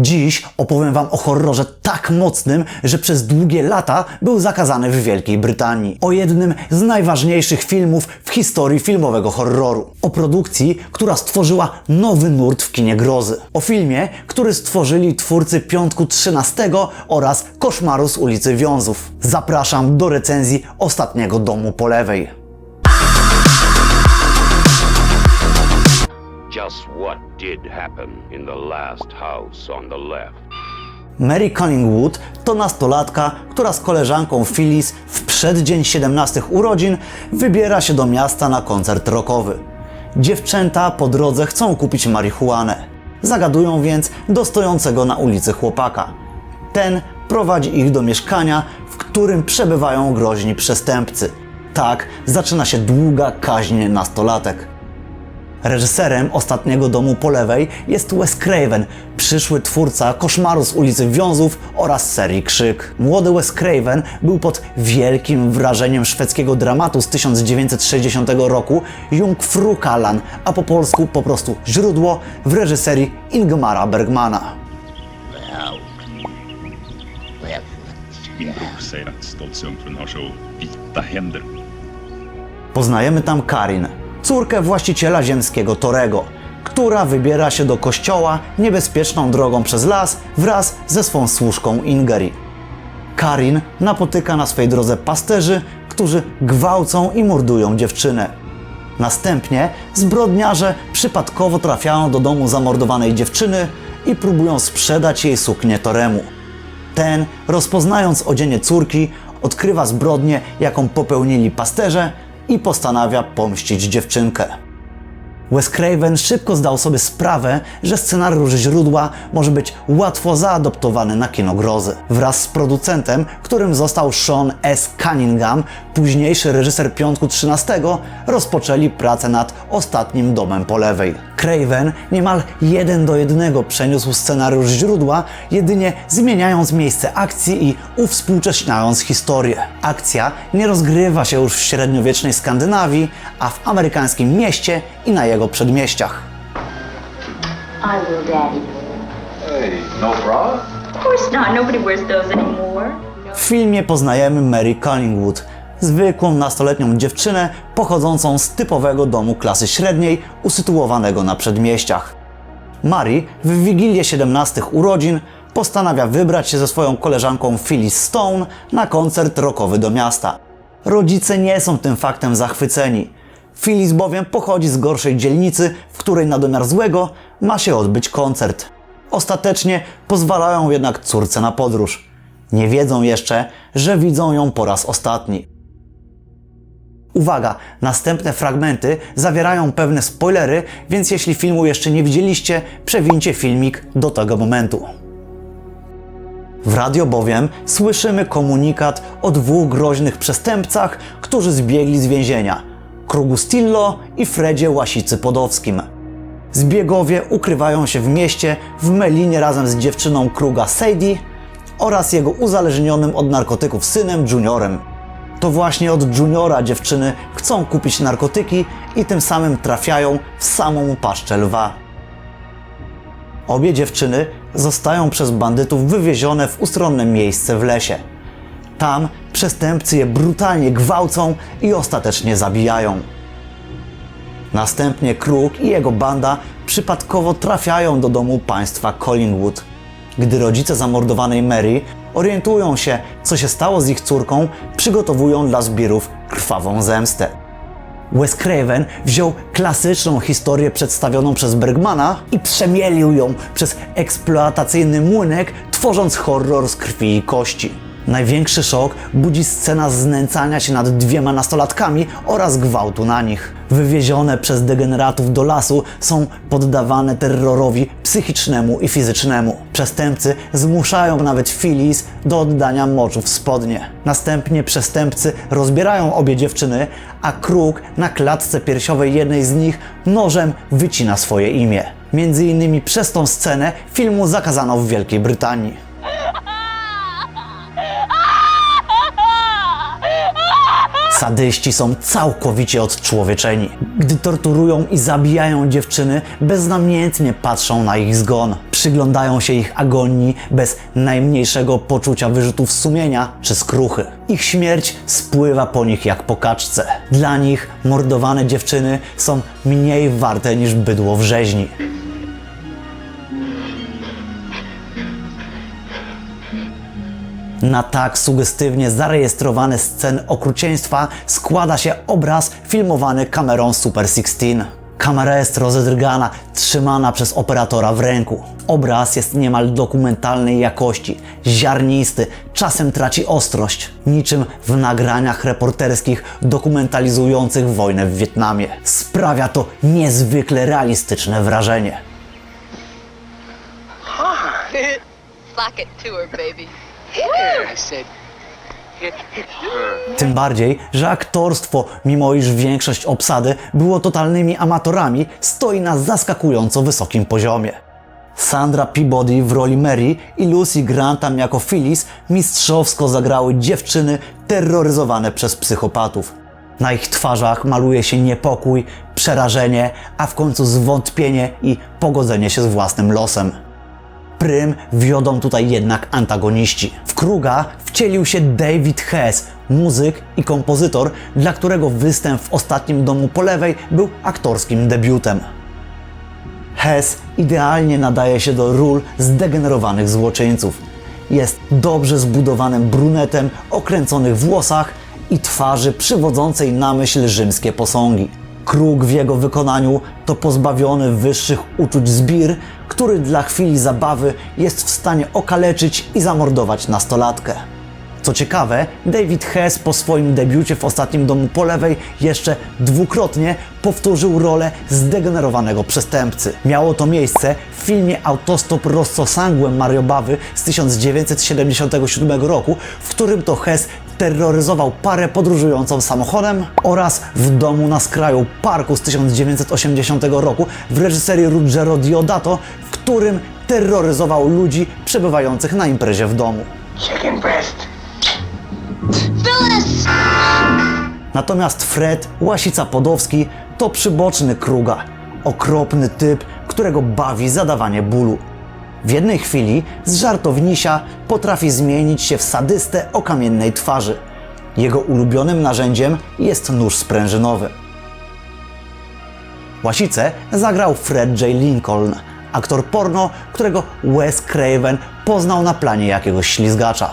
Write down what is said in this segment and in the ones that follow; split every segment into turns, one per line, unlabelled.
Dziś opowiem Wam o horrorze tak mocnym, że przez długie lata był zakazany w Wielkiej Brytanii. O jednym z najważniejszych filmów w historii filmowego horroru. O produkcji, która stworzyła nowy nurt w kinie grozy. O filmie, który stworzyli twórcy Piątku 13 oraz Koszmaru z ulicy Wiązów. Zapraszam do recenzji Ostatniego Domu po lewej.
Just what did happen in the last house on the left?
Mary Collingwood to nastolatka, która z koleżanką Phyllis w przeddzień 17 urodzin wybiera się do miasta na koncert rockowy. Dziewczęta po drodze chcą kupić marihuanę. Zagadują więc do stojącego na ulicy chłopaka. Ten prowadzi ich do mieszkania, w którym przebywają groźni przestępcy. Tak zaczyna się długa kaźń nastolatek. Reżyserem Ostatniego Domu po lewej jest Wes Craven, przyszły twórca Koszmaru z ulicy Wiązów oraz serii Krzyk. Młody Wes Craven był pod wielkim wrażeniem szwedzkiego dramatu z 1960 roku Jungfru Kallan, a po polsku po prostu źródło w reżyserii Ingmara Bergmana.
Min bror säger att Stoltsunfrun har så vita händer.
Poznajemy tam Karin, córkę właściciela ziemskiego Torego, która wybiera się do kościoła niebezpieczną drogą przez las wraz ze swą służką Ingeri. Karin napotyka na swej drodze pasterzy, którzy gwałcą i mordują dziewczynę. Następnie zbrodniarze przypadkowo trafiają do domu zamordowanej dziewczyny i próbują sprzedać jej suknię Toremu. Ten, rozpoznając odzienie córki, odkrywa zbrodnię, jaką popełnili pasterze i postanawia pomścić dziewczynkę. Wes Craven szybko zdał sobie sprawę, że scenariusz źródła może być łatwo zaadoptowany na kino grozy. Wraz z producentem, którym został Sean S. Cunningham, późniejszy reżyser Piątku 13, rozpoczęli pracę nad Ostatnim Domem po lewej. Craven niemal jeden do jednego przeniósł scenariusz źródła, jedynie zmieniając miejsce akcji i uwspółcześniając historię. Akcja nie rozgrywa się już w średniowiecznej Skandynawii, a w amerykańskim mieście i na jego przedmieściach.
I will, Daddy.
Hey, no bra?
Of course not. Nobody wears those anymore.
W filmie poznajemy Mary Collingwood, zwykłą nastoletnią dziewczynę pochodzącą z typowego domu klasy średniej, usytuowanego na przedmieściach. Mary w wigilię 17 urodzin postanawia wybrać się ze swoją koleżanką Phyllis Stone na koncert rockowy do miasta. Rodzice nie są tym faktem zachwyceni. Phyllis bowiem pochodzi z gorszej dzielnicy, w której na domiar złego ma się odbyć koncert. Ostatecznie pozwalają jednak córce na podróż. Nie wiedzą jeszcze, że widzą ją po raz ostatni. Uwaga, następne fragmenty zawierają pewne spoilery, więc jeśli filmu jeszcze nie widzieliście, przewincie filmik do tego momentu. W radio bowiem słyszymy komunikat o dwóch groźnych przestępcach, którzy zbiegli z więzienia Krugu Stillo i Fredzie Łasicy Podowskim. Zbiegowie ukrywają się w mieście w Melinie razem z dziewczyną Kruga Sadie oraz jego uzależnionym od narkotyków synem Juniorem. To właśnie od Juniora dziewczyny chcą kupić narkotyki i tym samym trafiają w samą paszczę lwa. Obie dziewczyny zostają przez bandytów wywiezione w ustronne miejsce w lesie. Tam przestępcy je brutalnie gwałcą i ostatecznie zabijają. Następnie Kruk i jego banda przypadkowo trafiają do domu państwa Collingwood. Gdy rodzice zamordowanej Mary orientują się, co się stało z ich córką, przygotowują dla zbirów krwawą zemstę. Wes Craven wziął klasyczną historię przedstawioną przez Bergmana i przemielił ją przez eksploatacyjny młynek, tworząc horror z krwi i kości. Największy szok budzi scena znęcania się nad dwiema nastolatkami oraz gwałtu na nich. Wywiezione przez degeneratów do lasu są poddawane terrorowi psychicznemu i fizycznemu. Przestępcy zmuszają nawet Phyllis do oddania moczu w spodnie. Następnie przestępcy rozbierają obie dziewczyny, a Kruk na klatce piersiowej jednej z nich nożem wycina swoje imię. Między innymi przez tą scenę filmu zakazano w Wielkiej Brytanii. Sadyści są całkowicie odczłowieczeni. Gdy torturują i zabijają dziewczyny, beznamiętnie patrzą na ich zgon. przyglądają się ich agonii bez najmniejszego poczucia wyrzutów sumienia czy skruchy. Ich śmierć spływa po nich jak po kaczce. Dla nich mordowane dziewczyny są mniej warte niż bydło w rzeźni. Na tak sugestywnie zarejestrowane sceny okrucieństwa składa się obraz filmowany kamerą Super 16. Kamera jest rozedrgana, trzymana przez operatora w ręku. Obraz jest niemal dokumentalnej jakości, ziarnisty, czasem traci ostrość, niczym w nagraniach reporterskich dokumentalizujących wojnę w Wietnamie. Sprawia to niezwykle realistyczne wrażenie.
It to her, baby.
Tym bardziej, że aktorstwo, mimo iż większość obsady było totalnymi amatorami, stoi na zaskakująco wysokim poziomie. Sandra Peabody w roli Mary i Lucy Grantham jako Phyllis mistrzowsko zagrały dziewczyny terroryzowane przez psychopatów. Na ich twarzach maluje się niepokój, przerażenie, a w końcu zwątpienie i pogodzenie się z własnym losem. Prym wiodą tutaj jednak antagoniści. W Kruga wcielił się David Hess, muzyk i kompozytor, dla którego występ w ostatnim domu po lewej był aktorskim debiutem. Hess idealnie nadaje się do ról zdegenerowanych złoczyńców. Jest dobrze zbudowanym brunetem o kręconych włosach i twarzy przywodzącej na myśl rzymskie posągi. Kruk w jego wykonaniu to pozbawiony wyższych uczuć zbir, który dla chwili zabawy jest w stanie okaleczyć i zamordować nastolatkę. Co ciekawe, David Hess po swoim debiucie w ostatnim domu po lewej jeszcze dwukrotnie powtórzył rolę zdegenerowanego przestępcy. Miało to miejsce w filmie Autostop Rosso Sangue Mario Bawy z 1977 roku, w którym to Hess terroryzował parę podróżującą samochodem oraz w domu na skraju parku z 1980 roku w reżyserii Ruggero Diodato, w którym terroryzował ludzi przebywających na imprezie w domu.
Chicken breast.
Phyllis!
Natomiast Fred, łasica Podowski, to przyboczny Kruga. Okropny typ, którego bawi zadawanie bólu. W jednej chwili z żartownisia potrafi zmienić się w sadystę o kamiennej twarzy. Jego ulubionym narzędziem jest nóż sprężynowy. Łasicę zagrał Fred J. Lincoln, aktor porno, którego Wes Craven poznał na planie jakiegoś ślizgacza.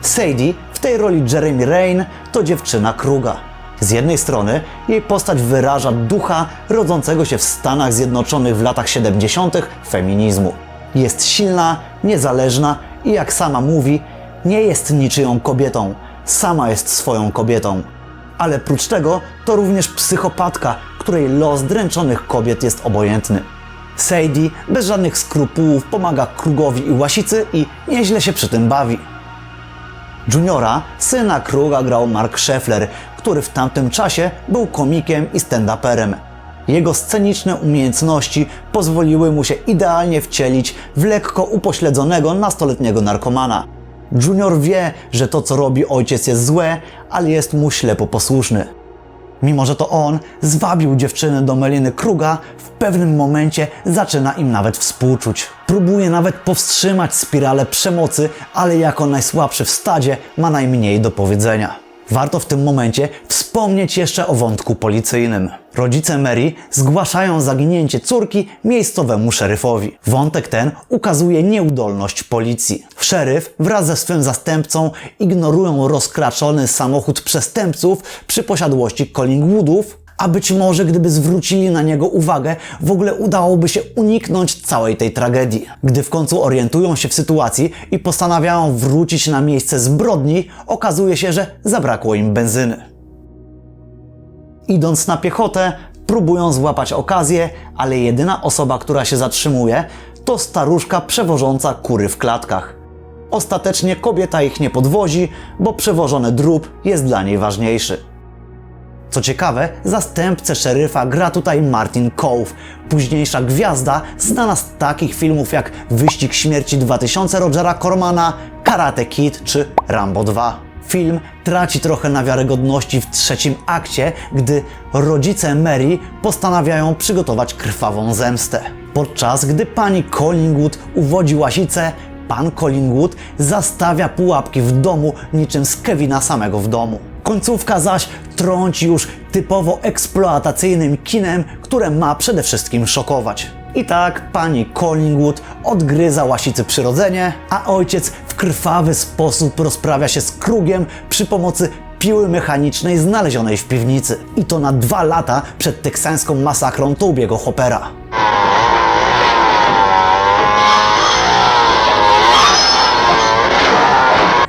Sadie w tej roli Jeremy Rain to dziewczyna Kruga. Z jednej strony jej postać wyraża ducha rodzącego się w Stanach Zjednoczonych w latach 70. feminizmu. Jest silna, niezależna i jak sama mówi, nie jest niczyją kobietą, sama jest swoją kobietą. Ale prócz tego to również psychopatka, której los dręczonych kobiet jest obojętny. Sadie bez żadnych skrupułów pomaga Krugowi i Łasicy i nieźle się przy tym bawi. Juniora, syna Kruga grał Mark Scheffler, który w tamtym czasie był komikiem i stand-uperem. Jego sceniczne umiejętności pozwoliły mu się idealnie wcielić w lekko upośledzonego nastoletniego narkomana. Junior wie, że to co robi ojciec jest złe, ale jest mu ślepo posłuszny. Mimo, że to on zwabił dziewczyny do Meliny Kruga, w pewnym momencie zaczyna im nawet współczuć. Próbuje nawet powstrzymać spiralę przemocy, ale jako najsłabszy w stadzie ma najmniej do powiedzenia. Warto w tym momencie wspomnieć jeszcze o wątku policyjnym. Rodzice Mary zgłaszają zaginięcie córki miejscowemu szeryfowi. Wątek ten ukazuje nieudolność policji. Szeryf wraz ze swym zastępcą ignorują rozkraczony samochód przestępców przy posiadłości Collingwoodów, a być może gdyby zwrócili na niego uwagę, w ogóle udałoby się uniknąć całej tej tragedii. Gdy w końcu orientują się w sytuacji i postanawiają wrócić na miejsce zbrodni, okazuje się, że zabrakło im benzyny. Idąc na piechotę, próbują złapać okazję, ale jedyna osoba, która się zatrzymuje, to staruszka przewożąca kury w klatkach. Ostatecznie kobieta ich nie podwozi, bo przewożony drób jest dla niej ważniejszy. Co ciekawe, zastępcę szeryfa gra tutaj Martin Cove, późniejsza gwiazda znana z takich filmów jak Wyścig Śmierci 2000 Rogera Cormana, Karate Kid czy Rambo 2. Film traci trochę na wiarygodności w trzecim akcie, gdy rodzice Mary postanawiają przygotować krwawą zemstę. Podczas gdy pani Collingwood uwodzi łasicę, pan Collingwood zastawia pułapki w domu niczym z Kevina samego w domu. Końcówka zaś trąci już typowo eksploatacyjnym kinem, które ma przede wszystkim szokować. I tak pani Collingwood odgryza łasicy przyrodzenie, a ojciec w krwawy sposób rozprawia się z krugiem przy pomocy piły mechanicznej znalezionej w piwnicy. I to na dwa lata przed teksańską masakrą Tobiego Hoppera.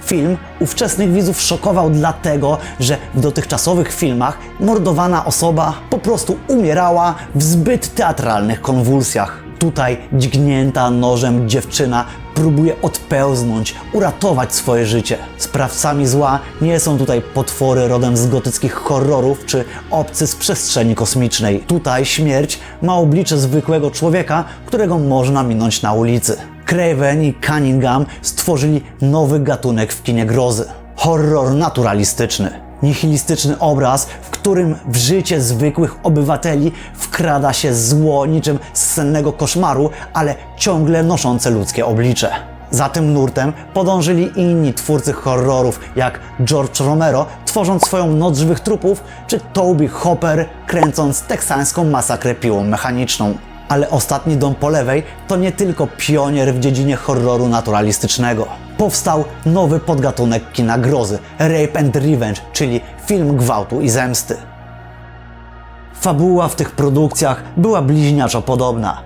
Film ówczesnych widzów szokował dlatego, że w dotychczasowych filmach mordowana osoba po prostu umierała w zbyt teatralnych konwulsjach. Tutaj dźgnięta nożem dziewczyna próbuje odpełznąć, uratować swoje życie. Sprawcami zła nie są tutaj potwory rodem z gotyckich horrorów czy obcy z przestrzeni kosmicznej. Tutaj śmierć ma oblicze zwykłego człowieka, którego można minąć na ulicy. Craven i Cunningham stworzyli nowy gatunek w kinie grozy. Horror naturalistyczny. Nihilistyczny obraz, w którym w życie zwykłych obywateli wkrada się zło niczym z sennego koszmaru, ale ciągle noszące ludzkie oblicze. Za tym nurtem podążyli inni twórcy horrorów, jak George Romero, tworząc swoją Noc Żywych Trupów, czy Toby Hopper, kręcąc teksańską masakrę piłą mechaniczną. Ale ostatni dom po lewej to nie tylko pionier w dziedzinie horroru naturalistycznego. Powstał nowy podgatunek kina grozy Rape and Revenge, czyli film gwałtu i zemsty. Fabuła w tych produkcjach była bliźniaczo podobna.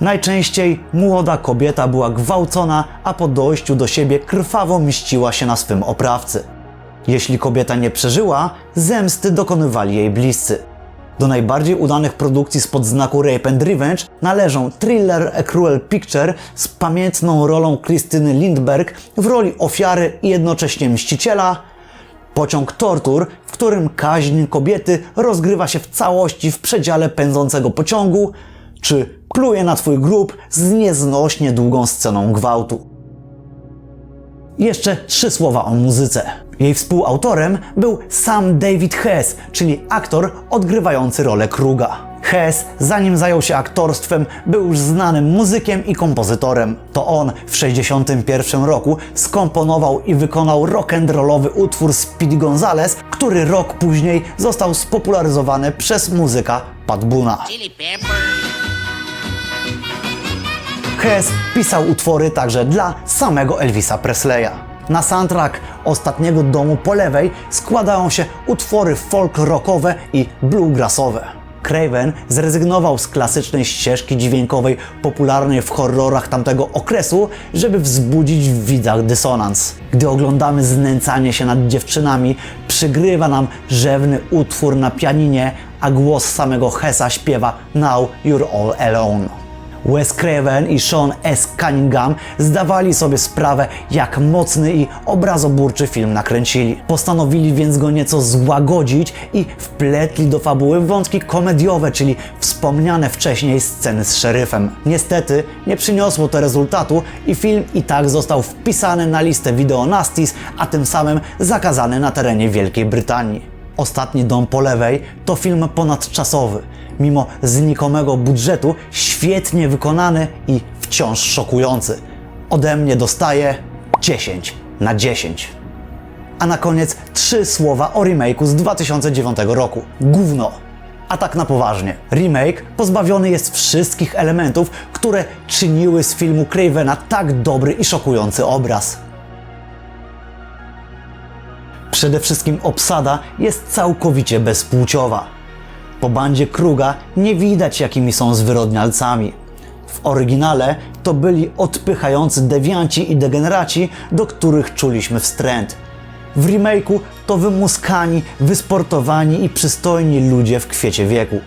Najczęściej młoda kobieta była gwałcona, a po dojściu do siebie krwawo mściła się na swym oprawcy. Jeśli kobieta nie przeżyła, zemsty dokonywali jej bliscy. Do najbardziej udanych produkcji spod znaku Rape and Revenge należą thriller A Cruel Picture z pamiętną rolą Krystyny Lindberg w roli ofiary i jednocześnie mściciela, Pociąg tortur, w którym kaźń kobiety rozgrywa się w całości w przedziale pędzącego pociągu, czy pluje na twój grób z nieznośnie długą sceną gwałtu. Jeszcze trzy słowa o muzyce. Jej współautorem był sam David Hess, czyli aktor odgrywający rolę Kruga. Hess, zanim zajął się aktorstwem, był już znanym muzykiem i kompozytorem. To on w 1961 roku skomponował i wykonał rock'n'rollowy utwór Speedy Gonzales, który rok później został spopularyzowany przez muzyka Pat Boona. Hess pisał utwory także dla samego Elvisa Presleya. Na soundtrack Ostatniego Domu po lewej składają się utwory folk rockowe i bluegrassowe. Craven zrezygnował z klasycznej ścieżki dźwiękowej popularnej w horrorach tamtego okresu, żeby wzbudzić w widzach dysonans. Gdy oglądamy znęcanie się nad dziewczynami, przygrywa nam rzewny utwór na pianinie, a głos samego Hessa śpiewa Now You're All Alone. Wes Craven i Sean S. Cunningham zdawali sobie sprawę, jak mocny i obrazoburczy film nakręcili. Postanowili więc go nieco złagodzić i wpletli do fabuły wątki komediowe, czyli wspomniane wcześniej sceny z szeryfem. Niestety nie przyniosło to rezultatu i film i tak został wpisany na listę Video Nasties, a tym samym zakazany na terenie Wielkiej Brytanii. Ostatni dom po lewej to film ponadczasowy. Mimo znikomego budżetu, świetnie wykonany i wciąż szokujący. Ode mnie dostaje 10 na 10. A na koniec trzy słowa o remake'u z 2009 roku. Gówno. A tak na poważnie. Remake pozbawiony jest wszystkich elementów, które czyniły z filmu Cravena tak dobry i szokujący obraz. Przede wszystkim obsada jest całkowicie bezpłciowa. Po bandzie Kruga nie widać, jakimi są zwyrodnialcami. W oryginale to byli odpychający dewianci i degeneraci, do których czuliśmy wstręt. W remake'u to wymuskani, wysportowani i przystojni ludzie w kwiecie wieku.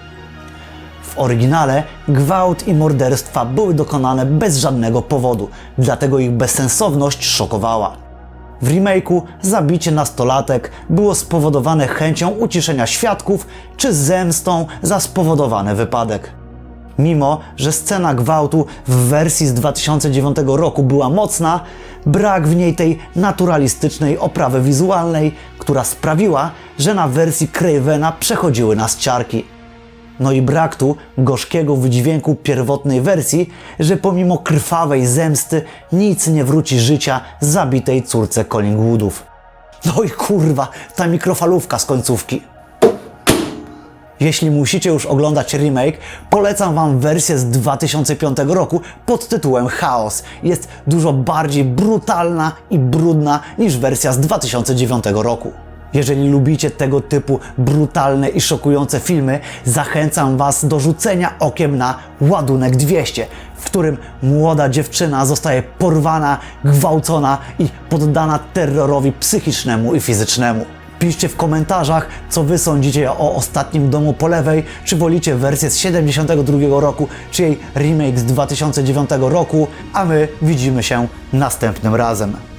W oryginale gwałt i morderstwa były dokonane bez żadnego powodu, dlatego ich bezsensowność szokowała. W remake'u zabicie nastolatek było spowodowane chęcią uciszenia świadków czy zemstą za spowodowany wypadek. Mimo, że scena gwałtu w wersji z 2009 roku była mocna, brak w niej tej naturalistycznej oprawy wizualnej, która sprawiła, że na wersji Cravena przechodziły nas ciarki. No i brak tu gorzkiego wydźwięku pierwotnej wersji, że pomimo krwawej zemsty nic nie wróci życia zabitej córce Collingwoodów. No i kurwa, ta mikrofalówka z końcówki. Jeśli musicie już oglądać remake, polecam Wam wersję z 2005 roku pod tytułem Chaos. Jest dużo bardziej brutalna i brudna niż wersja z 2009 roku. Jeżeli lubicie tego typu brutalne i szokujące filmy, zachęcam Was do rzucenia okiem na Ładunek 200, w którym młoda dziewczyna zostaje porwana, gwałcona i poddana terrorowi psychicznemu i fizycznemu. Piszcie w komentarzach, co Wy sądzicie o ostatnim domu po lewej, czy wolicie wersję z 72 roku, czy jej remake z 2009 roku, a my widzimy się następnym razem.